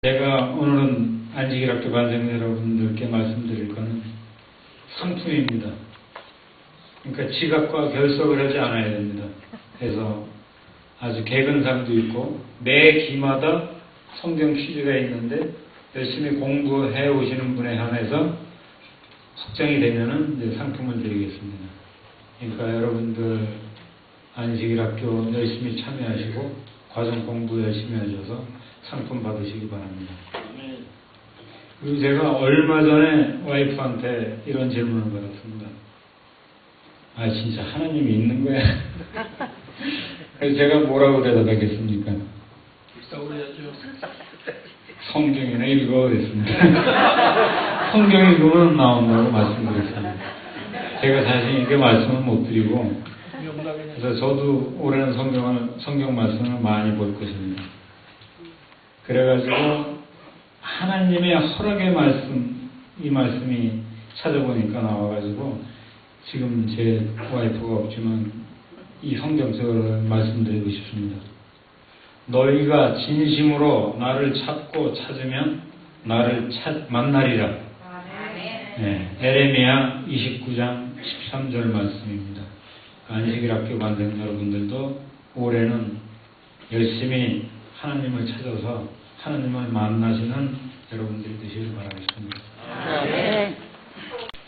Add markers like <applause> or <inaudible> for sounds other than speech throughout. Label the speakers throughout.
Speaker 1: 제가 오늘은 안식일학교 반생 여러분들께 말씀드릴 것은 상품입니다. 그러니까 지갑과 결석을 하지 않아야 됩니다. 그래서 아주 개근상도 있고 매 기마다 성경 퀴즈가 있는데 열심히 공부해 오시는 분에 한해서 확정이 되면은 상품을 드리겠습니다. 그러니까 여러분들 안식일학교 열심히 참여하시고 과정 공부 열심히 하셔서 상품 받으시기 바랍니다. 그리고 제가 얼마 전에 와이프한테 이런 질문을 받았습니다. 아, 진짜 하나님이 있는 거야? <laughs> 그래서 제가 뭐라고 대답하겠습니까? 성경이나 읽어 그랬습니다. 성경 읽으면 나온다고 말씀드렸습니다. 제가 자신 있게 말씀을 못 드리고, 그래서 저도 올해는 성경을, 성경 말씀을 많이 볼 것입니다. 그래가지고 하나님의 허락의 말씀, 이 말씀이 찾아보니까 나와가지고 지금 제 와이프가 없지만 이 성경책을 말씀드리고 싶습니다. 너희가 진심으로 나를 찾고 찾으면 나를 찾, 만나리라. 네, 에레미야 29장 13절 말씀입니다. 안식일 학교 반생 여러분들도 올해는 열심히 하나님을 찾아서 하나님을 만나시는 여러분들이 되시길 바라겠습니다.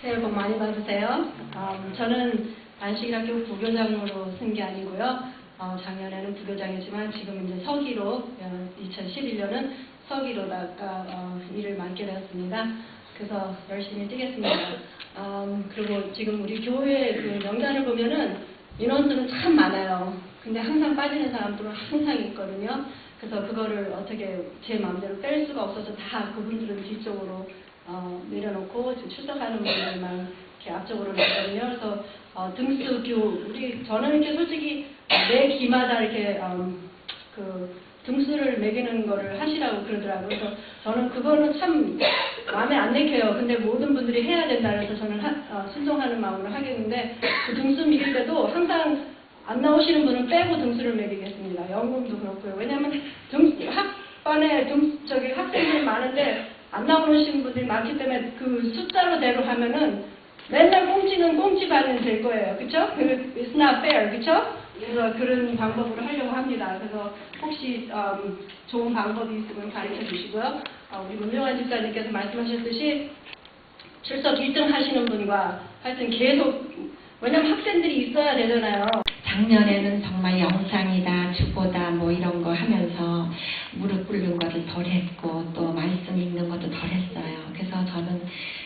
Speaker 2: 새해 복 많이 받으세요. 음, 저는 안식일학교 부교장으로 쓴 게 아니고요. 어, 작년에는 부교장이지만 지금 이제 서기로 어, 2011년은 서기로다가 어, 일을 맡게 되었습니다. 그래서 열심히 뛰겠습니다. 음, 그리고 지금 우리 교회 그 명단을 보면은 인원수는 참 많아요. 근데 항상 빠지는 사람들은 항상 있거든요. 그래서 그거를 어떻게 제 마음대로 뺄 수가 없어서 다 그분들은 뒤쪽으로 어, 내려놓고 지금 출석하는 분들만 이렇게 앞쪽으로 놨거든요. 그래서 어, 등수 교 우리 저는 이렇게 솔직히 매 기마다 이렇게 음, 그 등수를 매기는 거를 하시라고 그러더라고요. 그래서 저는 그거는 참 마음에 안 내켜요. 근데 모든 분들이 해야 된다 그래서 저는 하, 어, 순종하는 마음으로 하겠는데 그 등수 매길 때도 항상 안 나오시는 분은 빼고 등수를 매기겠습니다. 연금도 그렇고요. 왜냐하면 등, 학반에 등, 저기 학생들이 많은데 안 나오시는 분들이 많기 때문에 그 숫자로 대로 하면은 맨날 꽁치는 꽁치반은 될 거예요. 그쵸? 그, it's not fair. 그쵸? 그래서 그런 방법으로 하려고 합니다. 그래서 혹시 음, 좋은 방법이 있으면 가르쳐 주시고요. 어, 우리 문명환 집사님께서 말씀하셨듯이 출석 1등 하시는 분과 하여튼 계속 왜냐면 학생들이 있어야 되잖아요.
Speaker 3: 작년에는 정말 영상이다, 주보다 뭐 이런 거 하면서 무릎 꿇는 것을 덜 했고 또 말씀 읽는 것도 덜 했어요. 그래서 저는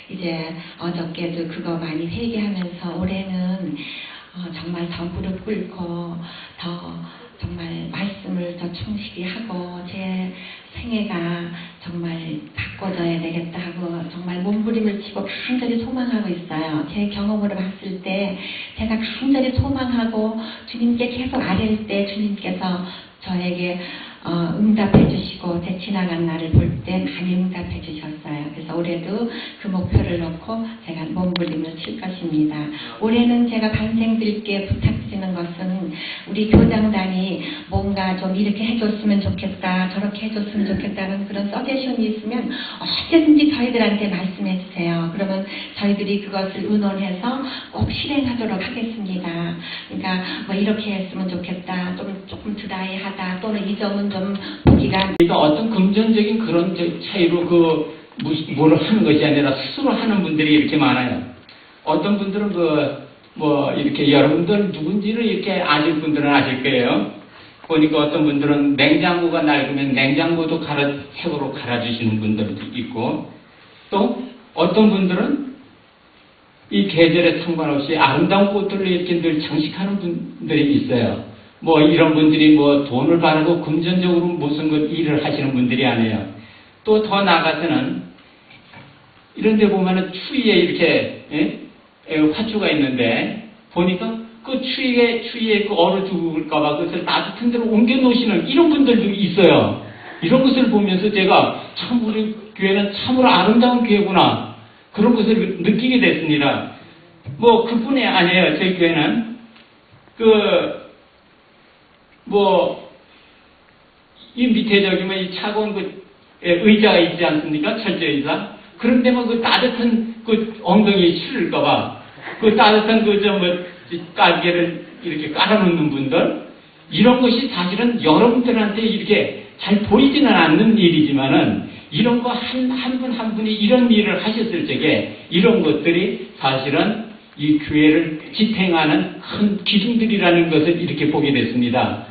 Speaker 3: 이제 어저께도 그거 많이 회개하면서 올해는 어, 정말 더 무릎 꿇고 더 충실히 하고 제 생애가 정말 바꿔져야 되겠다 하고 정말 몸부림을 치고 간절히 소망하고 있어요. 제 경험으로 봤을 때 제가 간절히 소망하고 주님께 계속 아뢰을 때 주님께서 저에게 어, 응답해 주시고 제 지나간 날을 볼 때 많이 응답해 주셨어요. 그래서 올해도 그 목표를 놓고 제가 몸부림을 칠 것입니다. 올해는 제가 반생들께 부탁드리는 것은 우리 교장단이 뭔가 좀 이렇게 해줬으면 좋겠다, 저렇게 해줬으면 좋겠다는 그런 서제션이 있으면 언제든지 저희들한테 말씀해 주세요. 그러면 저희들이 그것을 의논해서 꼭 실행하도록 하겠습니다. 그러니까 뭐 이렇게 했으면 좋겠다, 좀 조금 드라이하다, 또는 이 점은 좀 보기가
Speaker 4: 그러니까 어떤 금전적인 그런 저- 차이로 그 무- 뭐를 하는 것이 아니라 스스로 하는 분들이 이렇게 많아요. 어떤 분들은 그 뭐 이렇게 여러분들 누군지를 이렇게 아실 분들은 아실 거예요. 보니까 어떤 분들은 냉장고가 낡으면 냉장고도 갈아 새로 갈아주시는 분들도 있고 또 어떤 분들은 이 계절에 상관없이 아름다운 꽃들을 이렇게 늘 장식하는 분들이 있어요. 뭐 이런 분들이 뭐 돈을 바라고 금전적으로 무슨 것 일을 하시는 분들이 아니에요. 또 더 나가서는 이런 데 보면은 추위에 이렇게 예? 에, 화추가 있는데 보니까 그 추위에 추위에 그 얼어 죽을까봐 그것을 따뜻한 데로 옮겨 놓으시는 이런 분들도 있어요. 이런 것을 보면서 제가 참 우리 교회는 참으로 아름다운 교회구나 그런 것을 느끼게 됐습니다. 뭐 그뿐이 아니에요. 저희 교회는 그 뭐 이 밑에 저기 뭐이 차가운 그 의자가 있지 않습니까? 철제 의자. 그런데 뭐그 따뜻한 그 엉덩이 실을까봐 그 따뜻한 그 저 뭐 깔개를 이렇게 깔아놓는 분들 이런 것이 사실은 여러분들한테 이렇게 잘 보이지는 않는 일이지만은 이런 거 한 한 분한 분이 이런 일을 하셨을 적에 이런 것들이 사실은 이 교회를 지탱하는 큰 기둥들이라는 것을 이렇게 보게 됐습니다.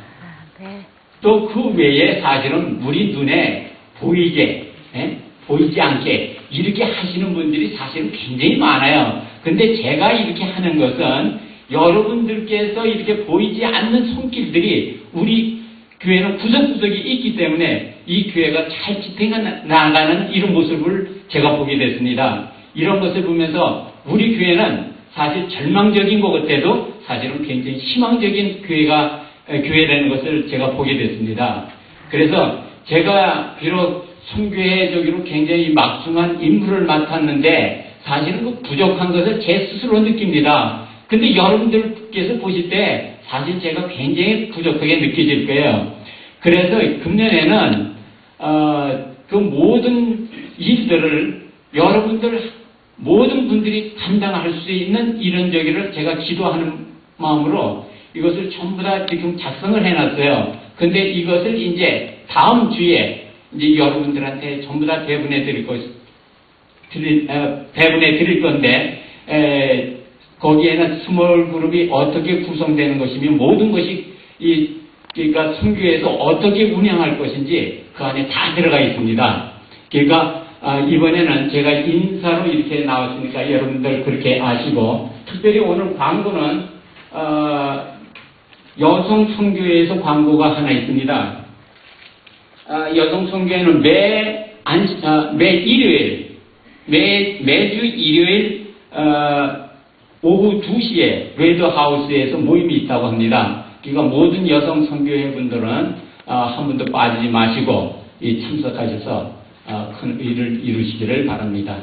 Speaker 4: 또그 외에 사실은 우리 눈에 보이게, 예? 보이지 않게 이렇게 하시는 분들이 사실은 굉장히 많아요. 근데 제가 이렇게 하는 것은 여러분들께서 이렇게 보이지 않는 손길들이 우리 교회는 구석구석이 있기 때문에 이 교회가 잘 지탱해 나가는 이런 모습을 제가 보게 됐습니다. 이런 것을 보면서 우리 교회는 사실 절망적인 것 같아도 사실은 굉장히 희망적인 교회가 에, 교회라는 것을 제가 보게 됐습니다. 그래서 제가 비록 선교회적으로 굉장히 막중한 임무를 맡았는데 사실은 그 부족한 것을 제 스스로 느낍니다. 근데 여러분들께서 보실 때 사실 제가 굉장히 부족하게 느껴질 거예요. 그래서 금년에는 어, 그 모든 일들을 여러분들 모든 분들이 감당할 수 있는 이런 저기를 제가 기도하는 마음으로 이것을 전부 다 지금 작성을 해놨어요. 근데 이것을 이제 다음 주에 이제 여러분들한테 전부 다 배분해 드릴 것, 드릴, 어, 배분해 드릴 건데, 에, 거기에는 스몰 그룹이 어떻게 구성되는 것이며 모든 것이 이 그러니까 선교에서 어떻게 운영할 것인지 그 안에 다 들어가 있습니다. 그러니까 아, 이번에는 제가 인사로 이렇게 나왔으니까 여러분들 그렇게 아시고 특별히 오늘 광고는 어, 여성 선교회에서 광고가 하나 있습니다. 아, 여성 선교회는 매, 안, 아, 매 일요일 매, 매주 일요일 어, 오후 2시에 레드하우스에서 모임이 있다고 합니다. 그러니까 모든 여성 선교회 분들은 어, 한 번도 빠지지 마시고 이 참석하셔서 어, 큰 일을 이루시기를 바랍니다.